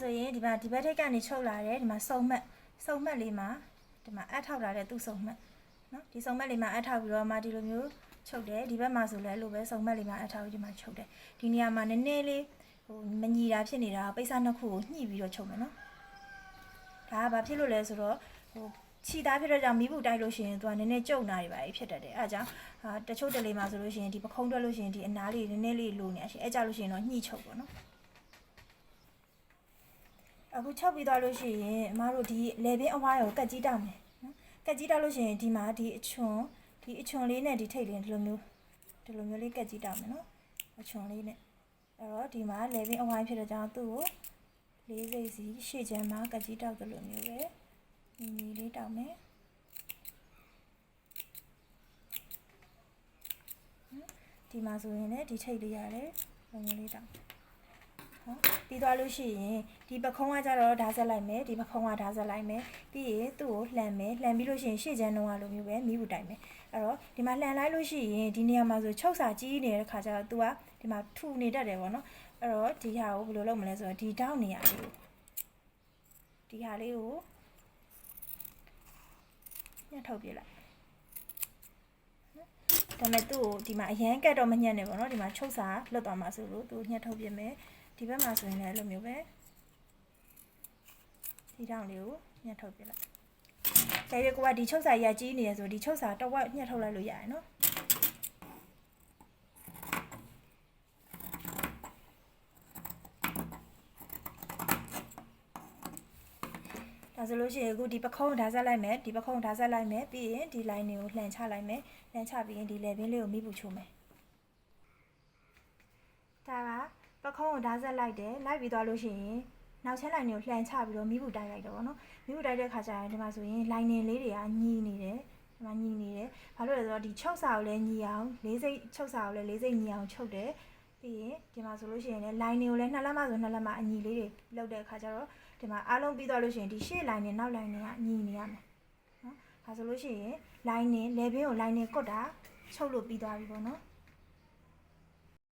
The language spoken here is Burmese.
ဆိုရင်ဒီမှာဒီဘက်ထိပ်ကနေချုပ်လာတယ်ဒီမှာစုံမှတ်စုံမှတ်လေးမှာဒီမှာအပ်ထောက်လာတဲ့သူ့စုံမှတ်နော်ဒီစုံမှတ်လေးမှာအပ်ထောက်ပြီးတော့မှဒီလိုမျိုးချုပ်တယ်ဒီဘက်မှာဆိုလည်းအဲ့လိုပဲစုံမှတ်လေးမှာအပ်ထောက်ပြီးဒီမှာချုပ်တယ်ဒီနေရာမှာနည်းနည်းလေးဟိုမညီတာဖြစ်နေတာပိတ်စနှစ်ခုကိုညှိပြီးတော့ချုပ်မယ်နော်ဒါကဘာဖြစ်လို့လဲဆိုတော့ဟိုခြိသားဖြစ်တဲ့ကြောင့်မီးဘူးတိုက်လို့ရှိရင်သူကနည်းနည်းကြုံနာတွေပါဖြစ်တတ်တယ်အဲဒါကြောင့်အာတချို့တလေမှာဆိုလို့ရှိရင်ဒီပခုံးတွက်လို့ရှိရင်ဒီအနားလေးနည်းနည်းလေးလိုနေရရှိအဲကြလို့ရှိရင်တော့ညှိချုပ်ပေါ့နော် အခုချုပ်ပြီးသွားလို့ရှိရင်အမတို့ဒီလေပင်အဝါရောကတ်ကြီးတောက်မယ်နော်ကတ်ကြီးတောက်လို့ရှိရင်ဒီမှာဒီအချွန်ဒီအချွန်လေးနဲ့ဒီထိတ်လေးဒီလိုမျိုးဒီလိုမျိုးလေးကတ်ကြီးတောက်မယ်နော်အချွန်လေးနဲ့အဲ့တော့ဒီမှာလေပင်အဝါဖြစ်တဲ့ကြောင့်သူ့ကိုလေးစိတ်စီရှေ့ချမ်းမှာကတ်ကြီးတောက်တယ်လို့မျိုးပဲညီညီလေးတောက်မယ်နော်ဒီမှာဆိုရင်လည်းဒီထိတ်လေးရတယ်လိုမျိုးလေးတောက် နော်ပြီးသွားလို့ရှိရင်ဒီပခုံးကကြတော့ဓာတ်ဆက်လိုက်မယ်ဒီပခုံးကဓာတ်ဆက်လိုက်မယ်ပြီးရင်သူ့ကိုလှန်မယ်လှန်ပြီးလို့ရှိရင်ရှေ့ချမ်းတော့လိုမျိုးပဲမိဘူးတိုင်မယ်အဲ့တော့ဒီမှာလှန်လိုက်လို့ရှိရင်ဒီနေရာမှာဆိုချုပ်စာကြီးနေတဲ့ခါကျတော့ तू ကဒီမှာထူနေတတ်တယ်ပေါ့နော်အဲ့တော့ဒီဟာကိုဘယ်လိုလုပ်မလဲဆိုတော့ဒီတောက်နေရာလေးကိုဒီဟာလေးကိုညှက်ထုတ်ပြလိုက်ဒါပေမဲ့သူ့ကိုဒီမှာအရန်ကတ်တော့မညှက်နဲ့ပေါ့နော်ဒီမှာချုပ်စာလွတ်သွားမှာဆိုလို့သူညှက်ထုတ်ပြမယ် ဒီဘက်မှာဆိုရင်လည်းအဲ့လိုမျိုးပဲဒီတောင်လေးကိုညှက်ထုတ်ပြလိုက်။ဒါပေမဲ့ကိုကဒီချုပ်စာရကြီးနေရဆိုဒီချုပ်စာတော့ဝက်ညှက်ထုတ်လိုက်လို့ရတယ်နော်။ဒါဆိုလို့ရှိရင်အခုဒီပခုံးဓာတ်ဆက်လိုက်မယ်ဒီပခုံးဓာတ်ဆက်လိုက်မယ်ပြီးရင်ဒီ line တွေကိုလှန်ချလိုက်မယ်လှန်ချပြီးရင်ဒီ level လေးကိုမိပူချိုးမယ်ဒါက ပခုံးကိုဓာတ်ဆက်လိုက်တယ်လိုက်ပြီးသွားလို့ရှိရင်နောက်ချက်လိုင်းတွေကိုလှန်ချပြီးတော့မိဘူးတိုက်လိုက်တော့ဗောနော်မိဘူးတိုက်တဲ့ခါကျရင်ဒီမှာဆိုရင်လိုင်းနေလေးတွေကညီနေတယ်ဒီမှာညီနေတယ်ဘာလို့လဲဆိုတော့ဒီချုပ်စာကိုလည်းညီအောင်လေးစိတ်ချုပ်စာကိုလည်းလေးစိတ်ညီအောင်ချုပ်တယ်ပြီးရင်ဒီမှာဆိုလို့ရှိရင်လည်းလိုင်းတွေကိုလည်းနှစ်လက်မဆိုနှစ်လက်မအညီလေးတွေလောက်တဲ့ခါကျတော့ဒီမှာအားလုံးပြီးသွားလို့ရှိရင်ဒီရှေ့လိုင်းနဲ့နောက်လိုင်းတွေကညီနေရမယ်နော်ဒါဆိုလို့ရှိရင်လိုင်းနဲ့လေဘင်းကိုလိုင်းနဲ့ကွတ်တာချုပ်လို့ပြီးသွားပြီဗောနော်